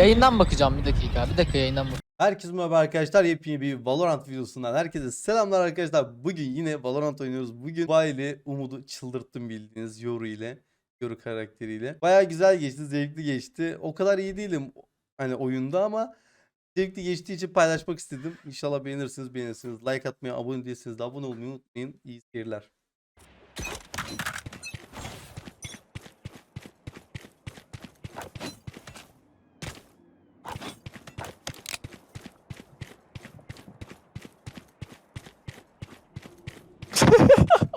Yayından bakacağım bir dakika. Bir dakika yayından bak. Herkese merhaba arkadaşlar. Yepyeni bir Valorant videosundan herkese selamlar arkadaşlar. Bugün yine Valorant oynuyoruz. Bugün Bay ile Umut'u çıldırttım bildiğiniz Yoru ile. Yoru karakteriyle. Baya güzel geçti, zevkli geçti. O kadar iyi değilim hani oyunda ama zevkli geçtiği için paylaşmak istedim. İnşallah beğenirsiniz, beğenirsiniz. Like atmayı, abone değilseniz de abone olmayı unutmayın. İyi seyirler.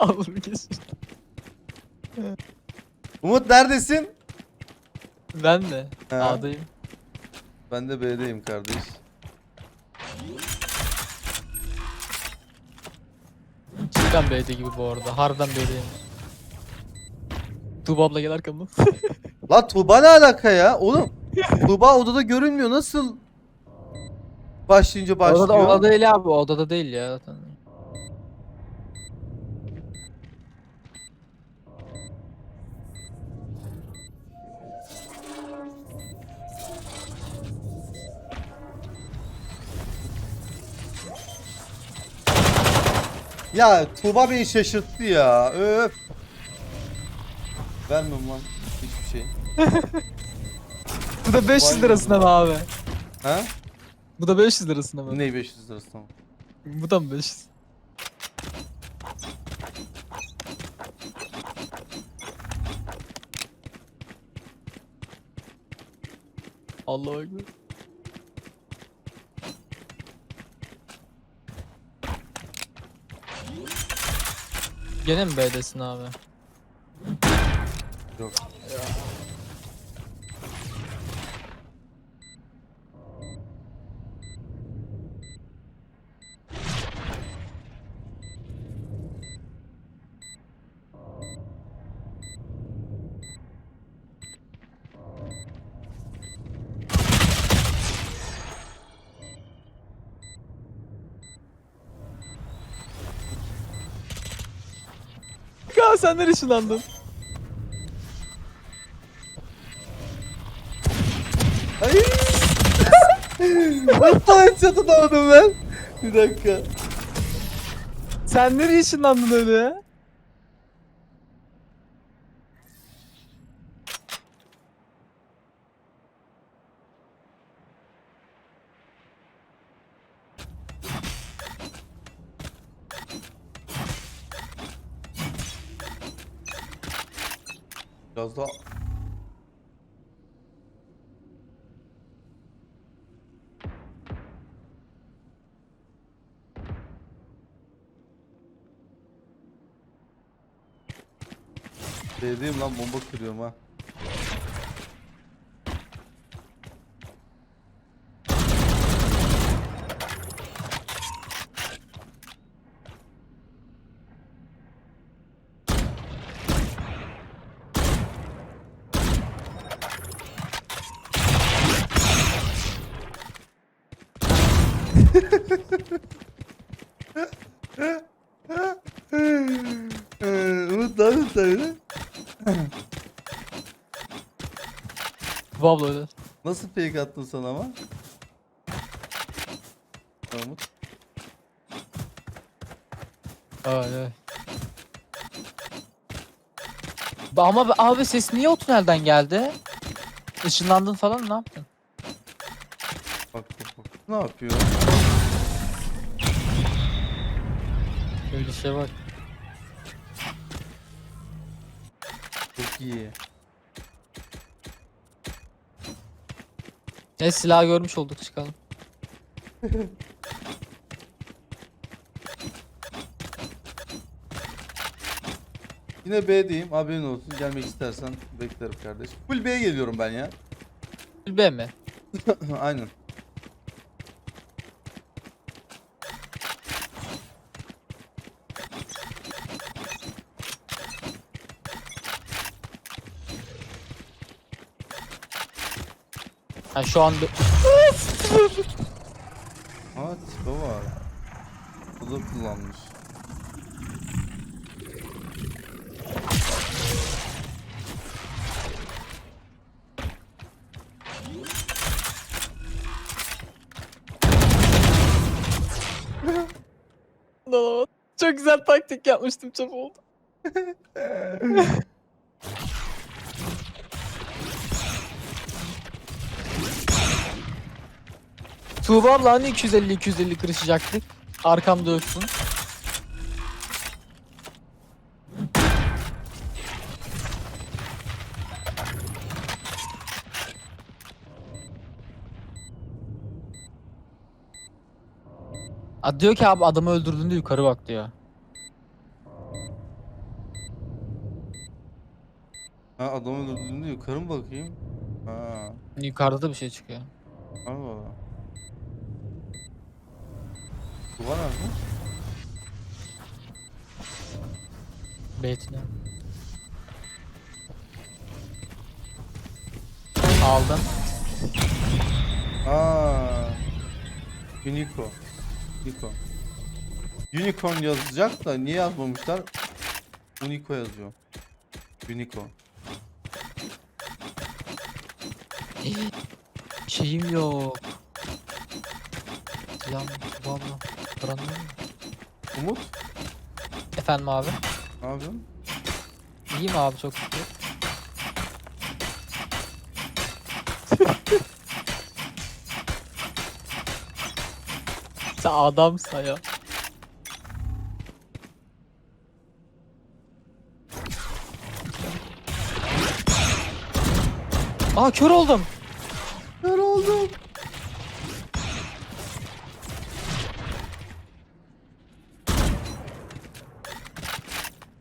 Alır kesin. Umut neredesin? Ben de. Ha. A'dayım. Ben de B'deyim kardeş. Cidden B'de gibi bu arada. Harbiden B'deyim. Tuğba abla gel arkamdan. La Tuğba ne alaka ya? Oğlum Tuğba odada görünmüyor. Nasıl başlayınca başlıyor? Odada, odada değil abi. Odada değil ya zaten. Ya Tuğba beni şaşırttı ya. Öf. Vermem lan hiçbir şey. Bu da 500 lirasına mı abi? Ha? Bu da 500 lirasına mı? Ne 500 lirası tamam. Bu da mı 500? Allah ekber. Gene mi B'desin abi? Yok. Ya nereye ışınlandın? Ay. Nasıl headshot'ı dağıldım ben? Bir dakika. Sen nereye ışınlandın öyle? Biraz daha Değdiğim lan bomba kırıyorum ha. Ee, Umut ne yapıyorsun sen öyle? Bu abla öyle. Nasıl fake attın sen ama? Umut. Evet evet. Ama be- abi ses niye o tünelden geldi? Işınlandın falan ne yaptın? Bak bak bak. Ne yapıyor? Öyle şey var. Çok iyi. Ne silah görmüş olduk çıkalım. Yine B'deyim. Haberin olsun. Gelmek istersen beklerim kardeş. Full B'ye geliyorum ben ya. B mi? Aynen. Yani şu anda... Aa tipe var. Bu da kullanmış. Çok güzel taktik yapmıştım çabuk oldu. Tuğba abla hani 250-250 kırışacaktık? Arkamda yoksun. A, diyor ki abi adamı öldürdüğünde yukarı bak diyor. Ha adamı öldürdüğünde yukarı mı bakayım? Ha. Yukarıda da bir şey çıkıyor. Allah Allah. Bu var nerede? Beytine. Aldım. Aa. Unicorn. Unicorn. Unicorn yazacak da niye yazmamışlar? Unico yazıyor. Unicorn. Şeyim yok. Yan valla. Buranın Umut Efendim abi. ne yapıyorsun? İyiyim abi çok şükür. Sen adamsa ya. Aa kör oldum. Kör oldum.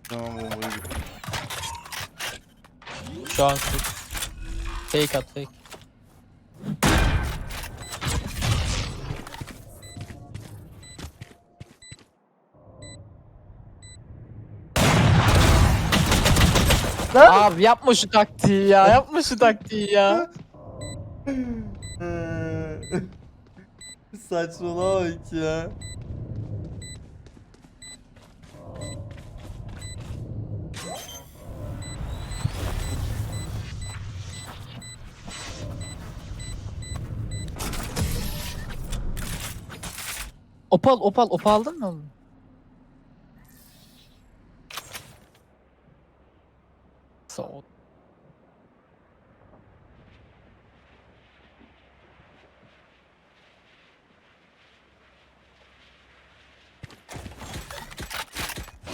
Tamam bombayı bitti. Şu an kır. Fake at fake. Abi yapma şu taktiği ya. Yapma şu taktiği ya. Saçmalama ya. Opal opal opal aldın mı oğlum? Sağ ol.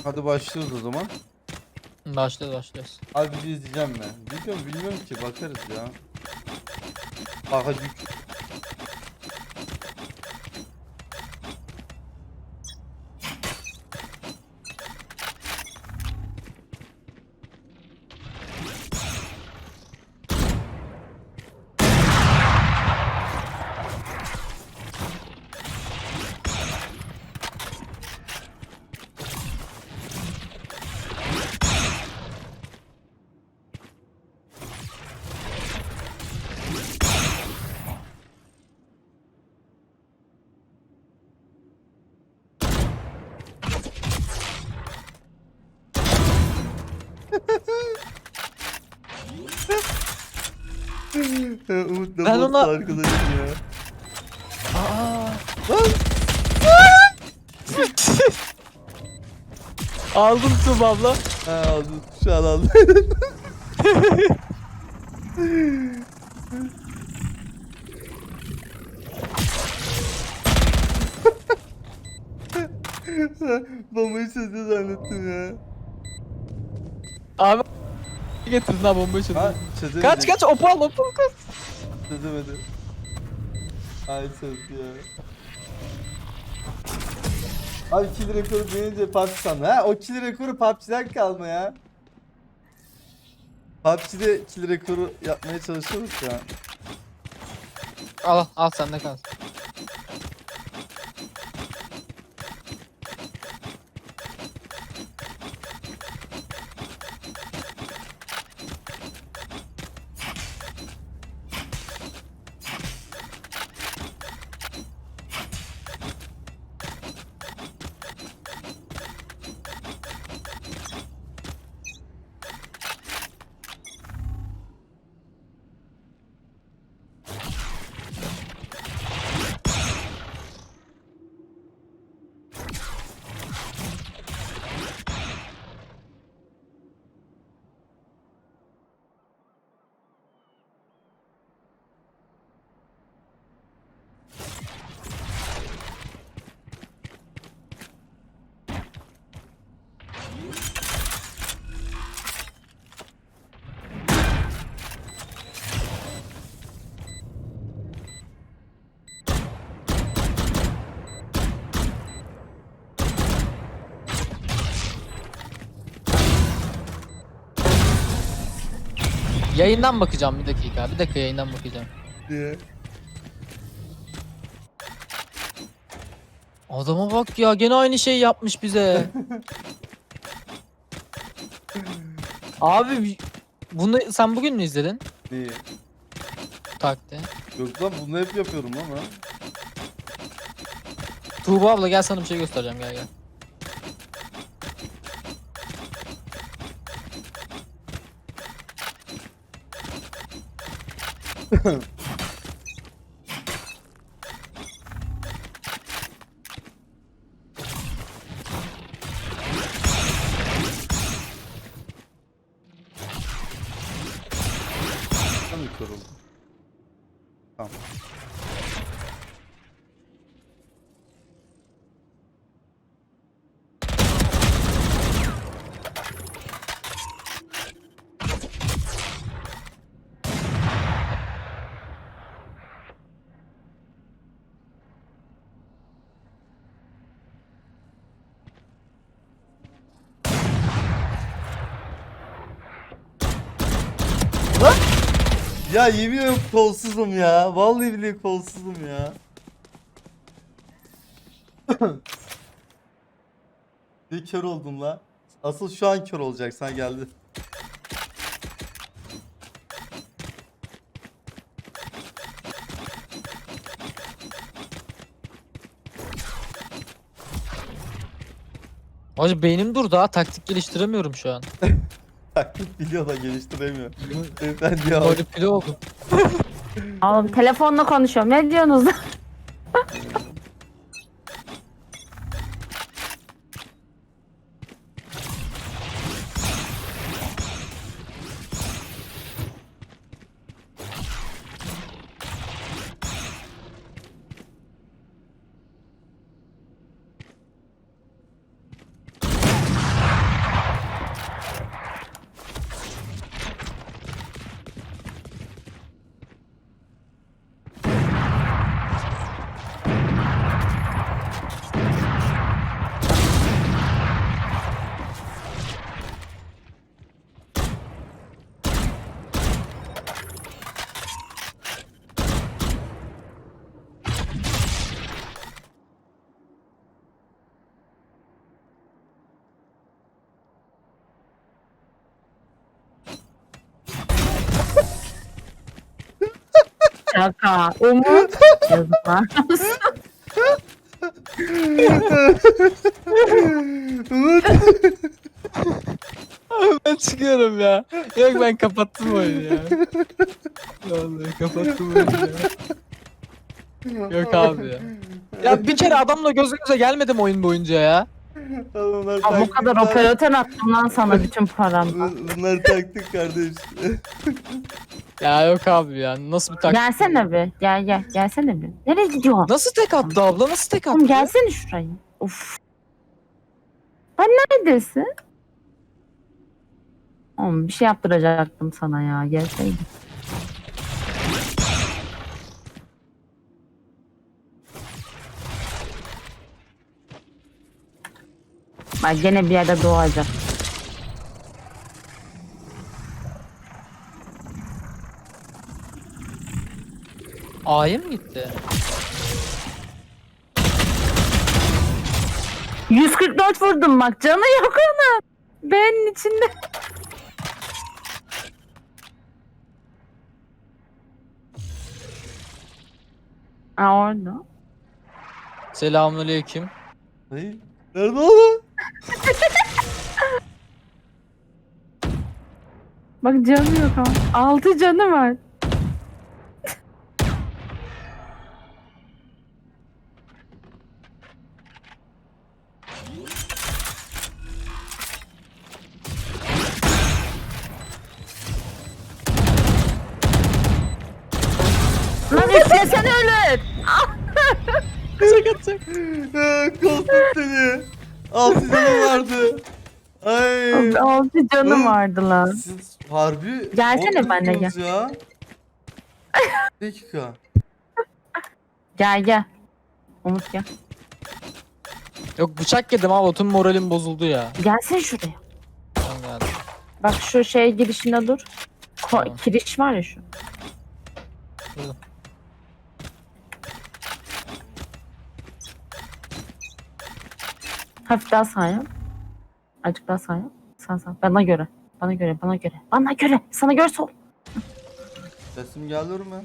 Hadi başlıyoruz o zaman. Başlıyoruz başlıyoruz. Abi video izleyeceğim ben. Video bilmiyorum ki bakarız ya. Aha yük. Umut ne Ben ona- arkadaşım ya. Aa. Aldım Tuğba abla. Ha aldım. Şu an aldım. Bombayı çözüyor zannettim ya. Abi getirdin ha bombayı çözdün. Ha çözemedi. Kaç kaç opal opal kaç. Çözemedi. Ay çözdü ya. Abi kill rekoru beğenince PUBG sandı. Ha o kill rekoru PUBG'den kalma ya. PUBG'de kill rekoru yapmaya çalışıyoruz ya. Al al sende kalsın. Yayından bakacağım bir dakika. Bir dakika yayından bakacağım. Diye. Adama bak ya gene aynı şeyi yapmış bize. Abi bunu sen bugün mü izledin? Neyi? Taktiği. Yok lan bunu hep yapıyorum ama. Tuğba abla gel sana bir şey göstereceğim gel gel. Huh. Ya yemin ediyorum kolsuzum ya. Vallahi billahi kolsuzum ya. Bir kör oldum la. Asıl şu an kör olacaksan geldi. Hacı beynim durdu ha taktik geliştiremiyorum şu an. Taklit biliyor da geliştiremiyor. Beyefendi ya. Manipüle oldum. Oğlum telefonla konuşuyorum. Ne diyorsunuz? Şaka. Umut. Yazıklar. Umut. ben çıkıyorum ya. Yok ben kapattım oyunu ya. Vallahi kapattım oyunu ya. Yok abi ya. Ya bir kere adamla göz göze gelmedim oyun boyunca ya. Adamlar Aa, bu kadar operatör attım lan sana bütün paramı. Bun- Bunlar taktik kardeş. Ya yok abi ya. Nasıl bir taktik? Gelsene bir. Gel gel. Gelsene bir. Nereye gidiyorsun? Nasıl tek attı abla? Nasıl tek attı? Oğlum gelsene şuraya. Of. Ben neredesin? Oğlum bir şey yaptıracaktım sana ya. Gelseydin. Bak gene bir yerde doğacak. A'ya mı gitti? 144 vurdum bak canı yok onun. Benim içinde. Aa orada. Selamünaleyküm. Hayır. Nerede oğlum? Bak canı yok ama. 6 canı var. Lan üflesen ölür. Kaçak atacak. Kolsuz seni. Altı canım vardı. Ay. 6 canı Oğlum, vardı lan. Siz harbi Gelsene benimle musunuz ya. Bir dakika. Gel gel. Umut gel. Yok bıçak yedim abi. Tüm moralim bozuldu ya. Gelsin şuraya. Tamam geldim. Bak şu şey girişinde dur. Ko- Tamam. kiriş var ya şu. Hafif daha sağa yap. Azıcık daha sağa yap. Sağ sağ. Bana göre. Bana göre. Bana göre. Bana göre. Sana göre sol. Sesim geliyor mu?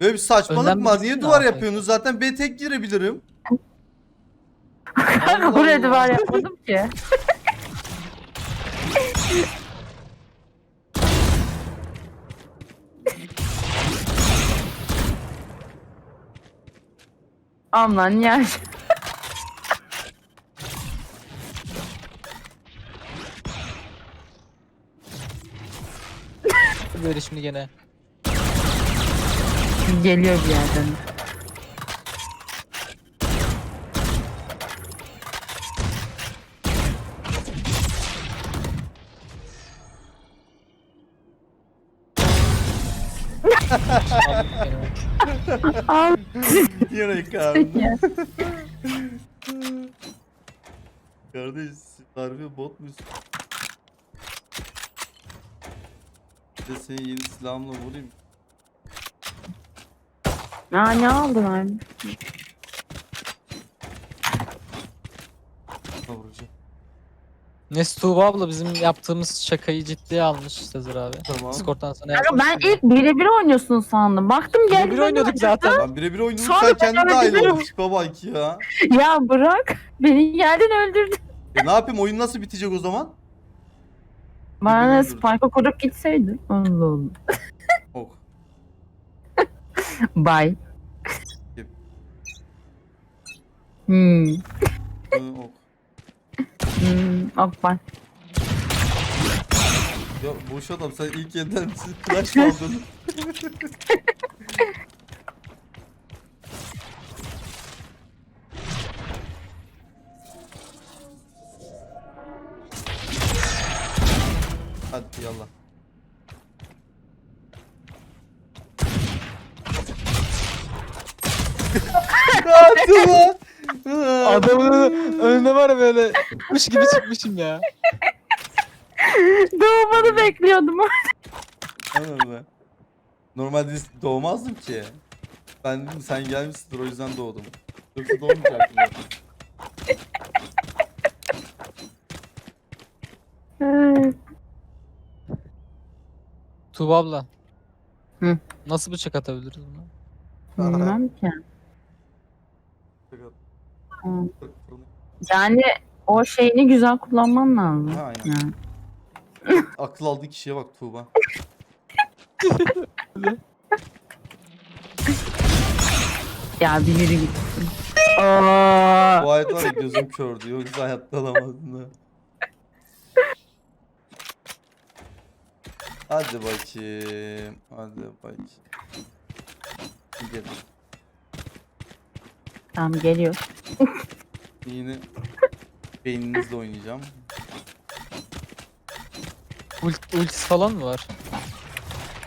Böyle bir saçmalık Önden mı? bir Niye duvar abi. yapıyorsunuz? Zaten B tek girebilirim. Kanka buraya duvar yapmadım ki. Aman ya. Böyle şimdi gene. Geliyor bir yerden. Al. Yine karnım. ya. Kardeş harbi bot musun? Bir de seni yeni silahımla vurayım. Aa ne aldın abi? Ha, vuracağım. Neyse Tuğba abla bizim yaptığımız şakayı ciddiye almış Sezer abi. Tamam. Discord'dan sana Kanka ben ilk birebir oynuyorsun sandım. Baktım geldi. bir beni oynuyorduk zaten. Ben birebir oynadım Sonra sen ben kendin dahil dedim. oldun. Tipe bak ya. Ya bırak. Beni geldin öldürdün. E ne yapayım oyun nasıl bitecek o zaman? Bana öldürdün. Spike'a kurup gitseydin. Allah Allah. Ok. Bye. Yep. Hmm. Hı, ok. Hmm. Ok bye. Ya boş adam sen ilk elden flash aldın? Hadi yallah. Lan. Adamın önüne var ya böyle kuş gibi çıkmışım ya. Doğmanı bekliyordum. Anladın mı? Normalde doğmazdım ki. Ben dedim sen gelmişsindir o yüzden doğdum. Yoksa doğmayacaktım. zaten. Tuğba abla. Hı. Nasıl bıçak atabiliriz buna? Bilmem ki. Yani o şeyini güzel kullanman lazım. Ha, aynen. Yani. Akıl aldığı kişiye bak Tuğba. Ya bir yürü git. Aa, Bu ayet var ya gözüm kördü yoksa hayatta alamazdın ha. Hadi bakayım. Hadi bakayım. Gidelim. tamam geliyor. Yine beyninizle oynayacağım. Ult ultisi falan mı var?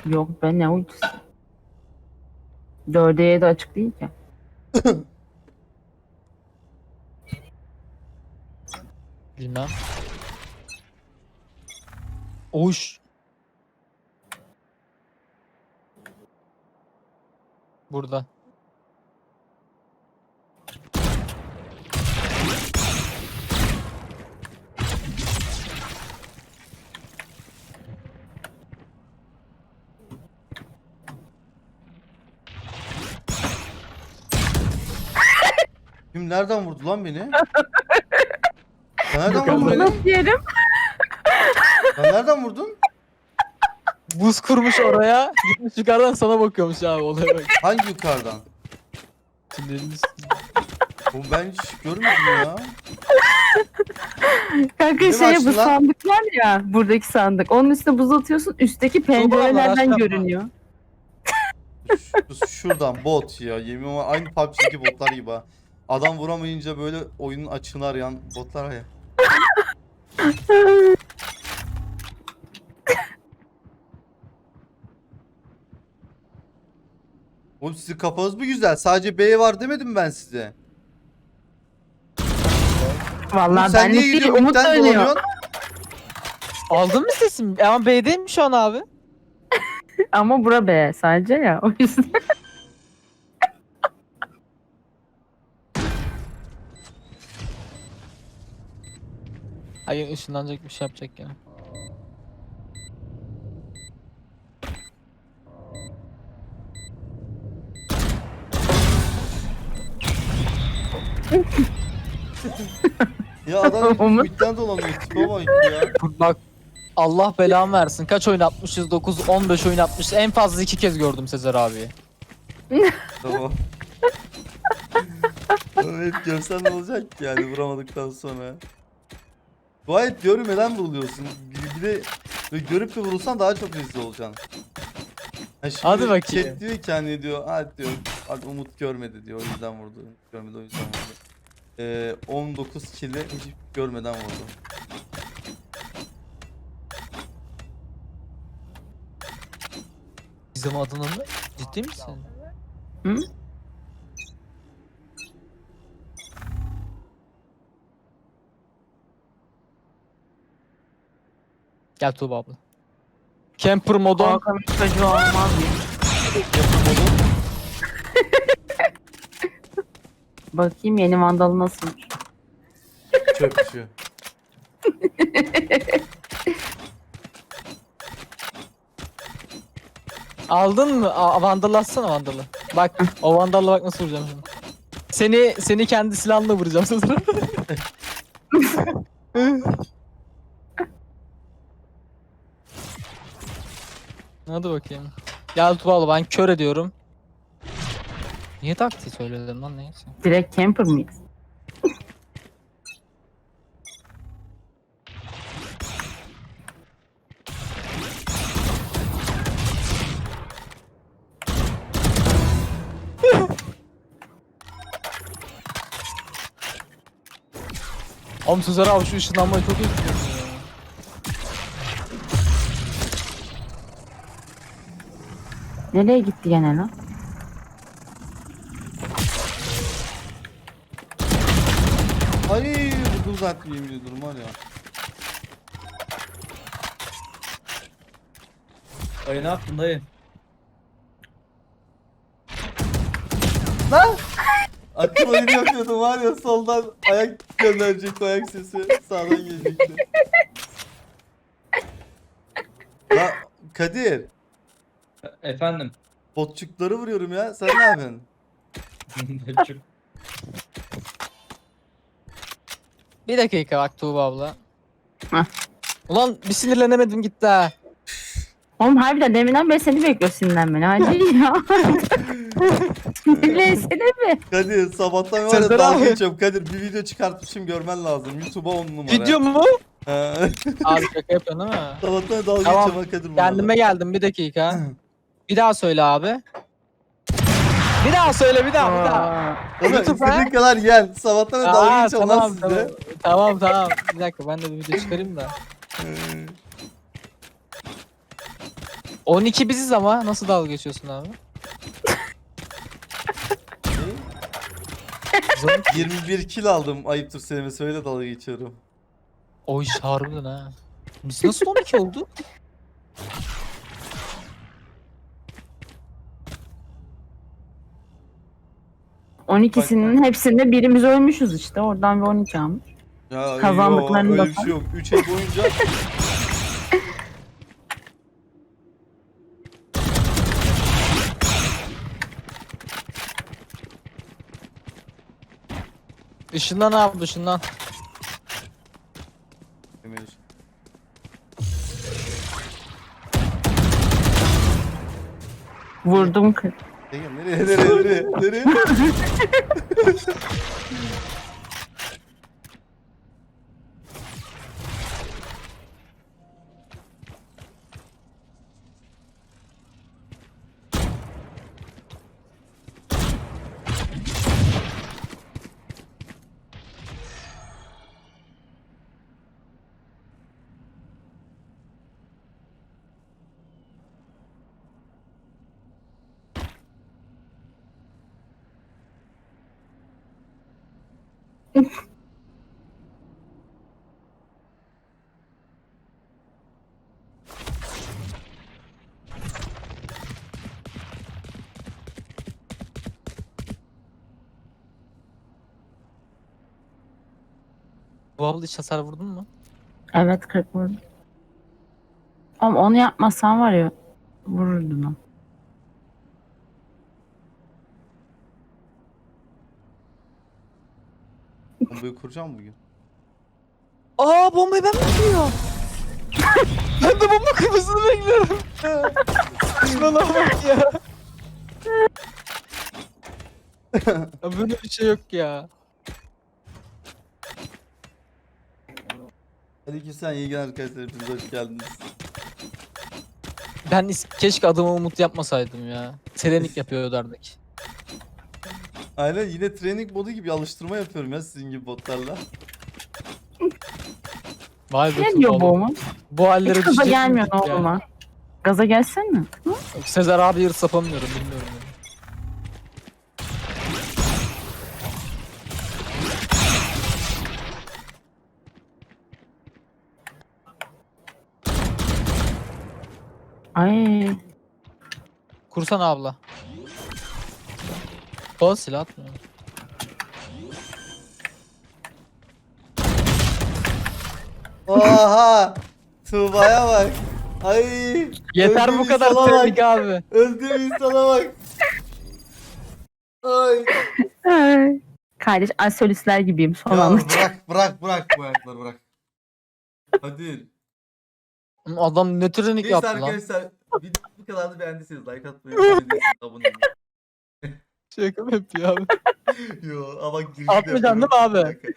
Yok ben ne ultisi. 4'e 7 açık değil ki. Bilmem. Oş. Burada. Kim nereden vurdu lan beni? Sen nereden vurdun beni? Nasıl yerim? Sen nereden vurdun? Buz kurmuş oraya. Gitmiş yukarıdan sana bakıyormuş abi olaya bak. Hangi yukarıdan? Tünelin üstünde. Oğlum ben hiç görmedim ya. Kanka Ne şey açtın bu lan? sandık var ya buradaki sandık. Onun üstüne buz atıyorsun üstteki pencerelerden görünüyor. Şu- Şuradan bot ya. Yemin var aynı PUBG'deki botlar gibi ha. Adam vuramayınca böyle oyunun açığını arayan botlar var ya. Oğlum sizin kafanız mı güzel? Sadece B var demedim ben size. Oğlum Vallahi sen ben niye değil gidiyorsun Umut midden oynuyor. dolanıyorsun? Aldın mı sesim? Ama B'deyim şu an abi. Ama bura be sadece ya. O yüzden. Hayır ışınlanacak bir şey yapacak ya. Ya adam midden dolanıyor. Tipe bak ya. Bak Allah belamı versin. Kaç oyun atmışız? 9, 15 oyun atmışız. En fazla iki kez gördüm Sezer abi. Tamam. Oğlum hep görsen ne olacak ki yani vuramadıktan sonra. Gayet görmeden vuruluyorsun. Bir, bir de böyle görüp de vurulsan daha çok rezil olacaksın. Ha şimdi Hadi bakayım. Chat diyor ki hani diyor, ha diyor, bak Umut görmedi diyor, o yüzden vurdu. Görmedi o yüzden vurdu. Ee, 19 kill'i hiç görmeden vurdu. Bizim adını mı? Ciddi misin? Hı? Gel Tuğba abla. Camper modu. Hakan'ın çocuğu olmaz mı? Bakayım yeni vandalı nasılmış. Çöpçü. Aldın mı? Aa, vandalı atsana vandalı. Bak o vandalla bak nasıl vuracağım şimdi. Seni seni kendi silahımla vuracağım abi. Hadi bakayım. Gel abla ben kör ediyorum. Niye taktiği söyledim lan neyse. Direkt camper mıyız? Oğlum Sezer abi şu ışınlanmayı çok iyi tutuyorsun ya. Nereye gitti gene lan? Ay zaten yemin ediyorum var ya. Dayı ne yaptın dayı? Lan! Aklıma yeni yapıyordum var ya soldan ayak gönderecekti ayak sesi sağdan gelecekti. La Kadir Efendim. botçukları vuruyorum ya sen ne yapıyorsun? Çok- Bir dakika bak Tuğba abla. Hah. Ulan bir sinirlenemedim gitti ha. Oğlum harbiden deminden beri seni bekliyor sinirlenmeni. Hadi ya. Sinirlensene mi? Kadir sabahtan var ya Serdar dalga abi. geçiyorum Kadir bir video çıkartmışım görmen lazım YouTube'a on numara. Video mu? Ha, Abi şaka yapıyorsun değil mi? sabahtan dalga Tamam, geçiyorum ha Kadir bunlarla. Kendime geldim bir dakika. Bir daha söyle abi. Bir daha söyle bir daha bir daha. Oğlum YouTube ha? istediğin kadar gel sabahtan dalga Aa, geçiyorum lan tamam, sizde. Tamam tamam. Bir dakika ben de bir video çıkarayım da. Ee, 12 biziz ama nasıl dalga geçiyorsun abi? Zor. 21 kill aldım ayıptır söylemesi öyle dalga geçiyorum. O iş harbiden ha. Biz nasıl 12 oldu? On ikisinin hepsinde birimiz ölmüşüz işte. Oradan bir 12 almış. Ya Kazandıklarını da öyle bir şey yok. 3 ay boyunca Işından abi ışından. Demiyorsun. Vurdum kız. Ege, nereye nereye nereye nereye? Bu abla hiç hasar vurdun mu? Evet 40 vurdu. Ama onu yapmasan var ya vururdun o. Bombayı kuracağım bugün. Aa bombayı ben mi kırıyorum? ben de bomba kırmasını bekliyorum. Şuna bak ya. ya. Böyle bir şey yok ya. Aleykümselam iyi günler arkadaşlar. Hepiniz hoş geldiniz. Ben is- keşke adımı Umut yapmasaydım ya. Selenik yapıyor derdek. Aynen yine training modu gibi alıştırma yapıyorum ya sizin gibi botlarla. Vay be Ne diyor bu Umut? Bu hallere Hiç gaza düşecek gelmiyor miydik ya? oğluma. Gaza gelsene. Hı? Sezer abi yırt sapamıyorum bilmiyorum. yani. Ay. Kursana abla. O silah atmıyor. Oha! Tuğba'ya bak. Ay! Yeter öldüğüm bu kadar insana bak. abi. Öldüğüm insana bak. Ay. Ay. Kardeş asolistler gibiyim son Ya anda. bırak bırak bırak bu ayakları bırak. Hadi. Adam ne trenik Neyse yaptı lan. arkadaşlar video bu kadar da beğendiyseniz like atmayı, değilseniz abone olmayı. Şaka mı yapıyor abi? Yo ama girişi de Atmayacaksın değil mi yapıyorum. abi? Bir dakika.